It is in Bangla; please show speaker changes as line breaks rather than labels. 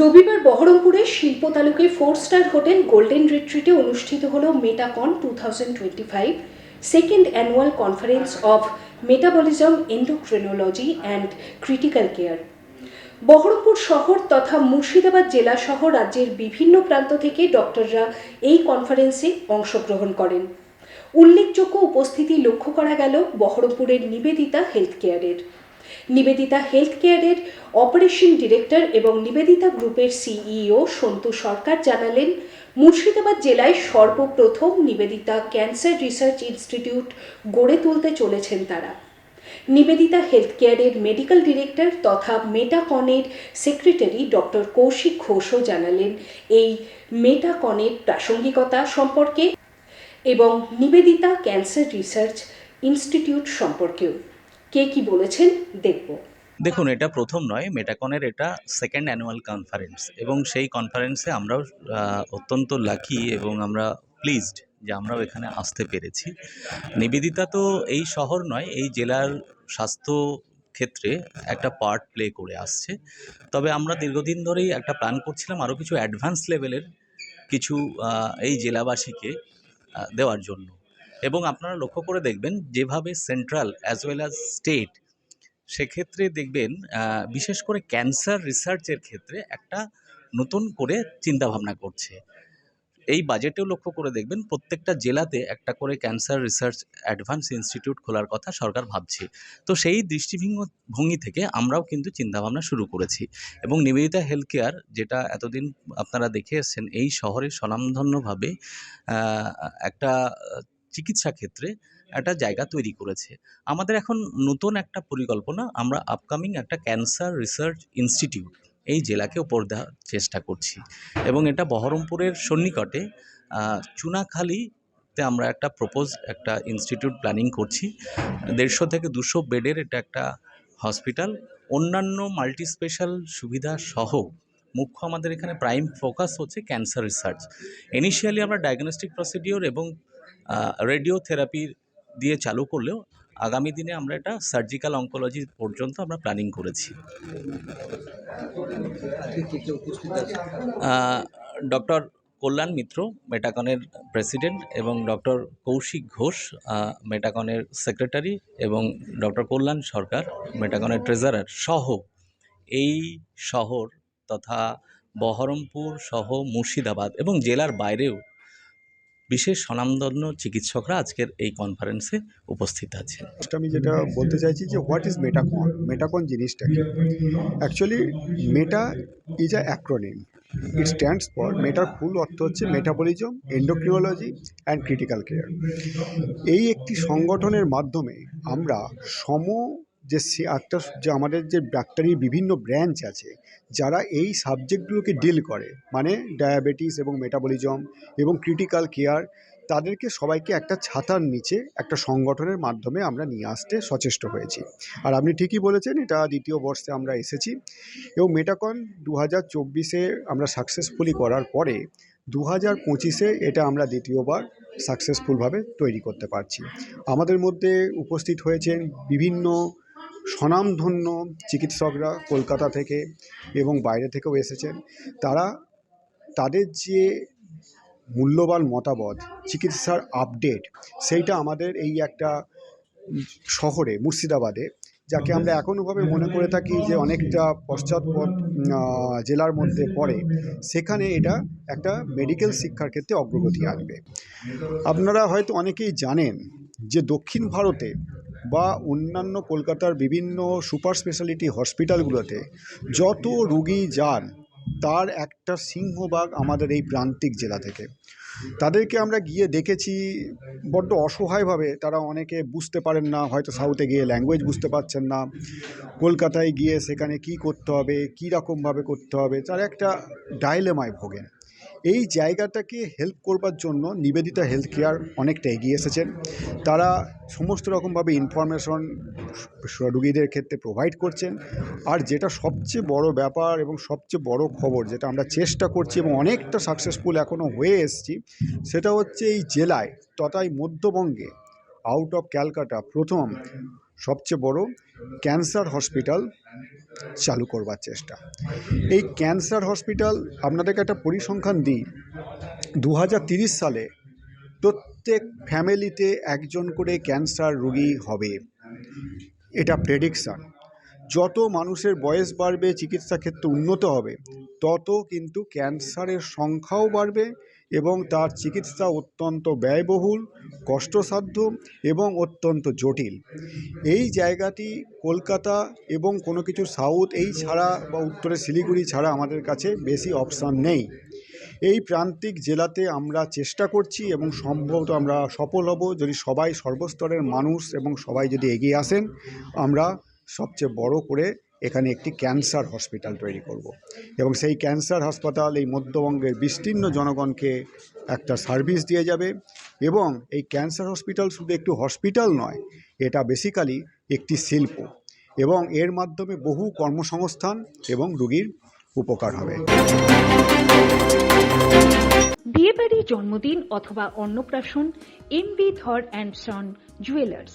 রবিবার বহরমপুরে শিল্প তালুকে ফোর স্টার হোটেল গোল্ডেন রিট্রিটে অনুষ্ঠিত হল Metacon two thousand twenty five, second annual conference of metabolism, endocrinology and critical care. Baharampur শহর তথা মুর্শিদাবাদ জেলা সহ রাজ্যের বিভিন্ন প্রান্ত থেকে ডক্টররা এই কনফারেন্সে অংশগ্রহণ করেন। উল্লেখযোগ্য উপস্থিতি লক্ষ্য করা গেল বহরমপুরের নিবেদিতা হেলথ কেয়ারের। নিবেদিতা হেলথ কেয়ারের অপারেশন ডিরেক্টর এবং নিবেদিতা গ্রুপের সিইও সন্তু সরকার জানালেন, মুর্শিদাবাদ জেলায় সর্বপ্রথম নিবেদিতা ক্যান্সার রিসার্চ ইনস্টিটিউট গড়ে তুলতে চলেছেন তারা। নিবেদিতা হেলথ কেয়ারের মেডিকেল ডিরেক্টর তথা মেটাকনের সেক্রেটারি ডক্টর কৌশিক ঘোষও জানালেন, এই মেটাকনের প্রাসঙ্গিকতা সম্পর্কে এবং নিবেদিতা ক্যান্সার রিসার্চ ইনস্টিটিউট সম্পর্কেও। কে কি বলেছেন দেখব।
দেখুন, এটা প্রথম নয় মেটাকনের এটা সেকেন্ড অ্যানুয়াল কনফারেন্স এবং সেই কনফারেন্সে আমরাও অত্যন্ত লাকি এবং আমরা প্লিজড যে আমরাও এখানে আসতে পেরেছি। নিবেদিতা তো এই শহর নয়, এই জেলার স্বাস্থ্য ক্ষেত্রে একটা পার্ট প্লে করে আসছে। তবে আমরা দীর্ঘদিন ধরেই একটা প্ল্যান করছিলাম আরও কিছু অ্যাডভান্স লেভেলের কিছু এই জেলাবাসীকে দেওয়ার জন্য। এবং আপনারা লক্ষ্য করে দেখবেন যেভাবে central as well as state সেক্ষেত্রে দেখবেন বিশেষ করে ক্যান্সার রিসার্চের ক্ষেত্রে একটা নতুন করে চিন্তাভাবনা করছে। এই বাজেটেও লক্ষ্য করে দেখবেন প্রত্যেকটা জেলাতে একটা করে ক্যান্সার রিসার্চ অ্যাডভান্স ইনস্টিটিউট খোলার কথা সরকার ভাবছে। তো সেই দৃষ্টিভঙ্গ ভঙ্গি থেকে আমরাও কিন্তু চিন্তাভাবনা শুরু করেছি এবং নিবেদিতা হেলথ কেয়ার যেটা এতদিন আপনারা দেখে এসছেন, এই শহরে স্বনামধন্যভাবে একটা চিকিৎসা ক্ষেত্রে একটা জায়গা তৈরি করেছে। আমাদের এখন নতুন একটা পরিকল্পনা আমরা আপকামিং একটা ক্যান্সার রিসার্চ ইনস্টিটিউট এই জেলাকে উপর দেওয়ার চেষ্টা করছি। এবং এটা বহরমপুরের সন্নিকটে আহ, চুনাখালীতে আমরা একটা প্রপোজ একটা ইনস্টিটিউট প্ল্যানিং করছি। দেড়শো থেকে দুশো বেডের এটা একটা হসপিটাল অন্যান্য মাল্টি স্পেশাল সুবিধা সহ মুখ্য আমাদের এখানে প্রাইম ফোকাস হচ্ছে ক্যান্সার রিসার্চ ইনিশিয়ালি আমরা ডায়াগনস্টিক প্রসিডিওর এবং রেডিও থেরাপির দিয়ে চালু করলেও আগামী দিনে আমরা এটা সার্জিক্যাল অঙ্কোলজি পর্যন্ত আমরা প্ল্যানিং করেছি। ডক্টর কল্যাণ মিত্র মেটাকনের প্রেসিডেন্ট এবং ডক্টর কৌশিক ঘোষ মেটাকনের সেক্রেটারি এবং ডক্টর কল্যাণ সরকার মেটাকনের ট্রেজারার সহ এই শহর তথা বহরমপুর সহ মুর্শিদাবাদ এবং জেলার বাইরেও বিশেষ স্বনামধন্য চিকিৎসকরা আজকের এই কনফারেন্সে উপস্থিত আছেন।
আমি যেটা বলতে চাইছি যে হোয়াট ইজ মেটাকন মেটাকন জিনিসটা কি? Actually meta is a acronym it stands for matter full অর্থ হচ্ছে metabolism endocrinology and critical care এই একটি সংগঠনের মাধ্যমে আমরা সম যে সে- একটা যে আমাদের যে ডাক্তারির বিভিন্ন ব্রাঞ্চ আছে, যারা এই সাবজেক্টগুলোকে ডিল করে মানে ডায়াবেটিস এবং মেটাবলিজম এবং ক্রিটিক্যাল কেয়ার তাদেরকে সবাইকে একটা ছাতার নিচে একটা সংগঠনের মাধ্যমে আমরা নিয়ে আসতে সচেষ্ট হয়েছি। আর আপনি ঠিকই বলেছেন, এটা দ্বিতীয় বর্ষে আমরা এসেছি এবং মেটাকন দু হাজার চব্বিশে আমরা সাকসেসফুলি করার পরে দু হাজার পঁচিশে এটা আমরা দ্বিতীয়বার সাকসেসফুলভাবে তৈরি করতে পারছি। আমাদের মধ্যে উপস্থিত হয়েছেন বিভিন্ন স্বনামধন্য চিকিৎসকরা কলকাতা থেকে এবং বাইরে থেকেও এসেছেন। তারা তাদের যে মূল্যবান মতামত, চিকিৎসার আপডেট সেইটা আমাদের এই একটা শহরে, মুর্শিদাবাদে, যাকে আমরা এখনোভাবে মনে করে থাকি যে অনেকটা পশ্চাৎপদ জেলার মধ্যে পড়ে, সেখানে এটা একটা মেডিকেল শিক্ষার ক্ষেত্রে অগ্রগতি আনবে। আপনারা হয়তো অনেকেই জানেন যে দক্ষিণ ভারতে বা অন্যান্য কলকাতার বিভিন্ন সুপার স্পেশালিটি হসপিটালগুলোতে যত রুগী যান, তার একটা সিংহভাগ আমাদের এই প্রান্তিক জেলা থেকে। তাদেরকে আমরা গিয়ে দেখেছি, বড্ড অসহায়ভাবে। তারা অনেকে বুঝতে পারেন না, হয়তো সাউথে গিয়ে ল্যাঙ্গুয়েজ বুঝতে পারছেন না। কলকাতায় গিয়ে সেখানে কি করতে হবে কী রকমভাবে করতে হবে, তারা একটা ডাইলেমায় ভোগেন। এই জায়গাটাকে হেল্প করবার জন্য নিবেদিতা হেলথ কেয়ার অনেকটা এগিয়ে এসেছেন। তারা সমস্ত রকমভাবে ইনফরমেশন রুগীদের ক্ষেত্রে প্রোভাইড করছেন। আর যেটা সবচেয়ে বড় ব্যাপার এবং সবচেয়ে বড় খবর, যেটা আমরা চেষ্টা করছি এবং অনেকটা সাকসেসফুল এখনও হয়ে এসেছি, সেটা হচ্ছে এই জেলায় তথা মধ্যবঙ্গে আউট অফ ক্যালকাটা প্রথম সবচেয়ে বড় ক্যান্সার হসপিটাল চালু করবার চেষ্টা। এই ক্যান্সার হসপিটাল আপনাদেরকে একটা পরিসংখ্যান দিই। দু সালে প্রত্যেক ফ্যামিলিতে একজন করে ক্যান্সার রোগী হবে। এটা প্রেডিকশান যত মানুষের বয়স বাড়বে, চিকিৎসা ক্ষেত্রে উন্নত হবে, তত কিন্তু ক্যান্সারের সংখ্যাও বাড়বে এবং তার চিকিৎসা অত্যন্ত ব্যয়বহুল, কষ্টসাধ্য এবং অত্যন্ত জটিল। এই জায়গাটি কলকাতা এবং কোনো কিছু সাউথ এই ছাড়া বা উত্তরে শিলিগুড়ি ছাড়া আমাদের কাছে বেশি অপশান নেই। এই প্রান্তিক জেলাতে আমরা চেষ্টা করছি এবং সম্ভবত আমরা সফল হব যদি সবাই সর্বস্তরের মানুষ এবং সবাই যদি এগিয়ে আসেন, আমরা সবচেয়ে বড় করে এখানে একটি ক্যান্সার হসপিটাল তৈরি করব। এবং সেই ক্যান্সার হাসপাতাল এই মধ্যবঙ্গের বিস্তীর্ণ জনগণকে একটা সার্ভিস দিয়ে যাবে এবং এই ক্যান্সার হসপিটাল শুধু একটু হসপিটাল নয়, এটা বেসিক্যালি একটি শিল্প এবং এর মাধ্যমে বহু কর্মসংস্থান এবং রুগীর উপকার হবে।
বিয়েবাড়ি জন্মদিন অথবা Annaprashan M B Dhar and son, jewellers.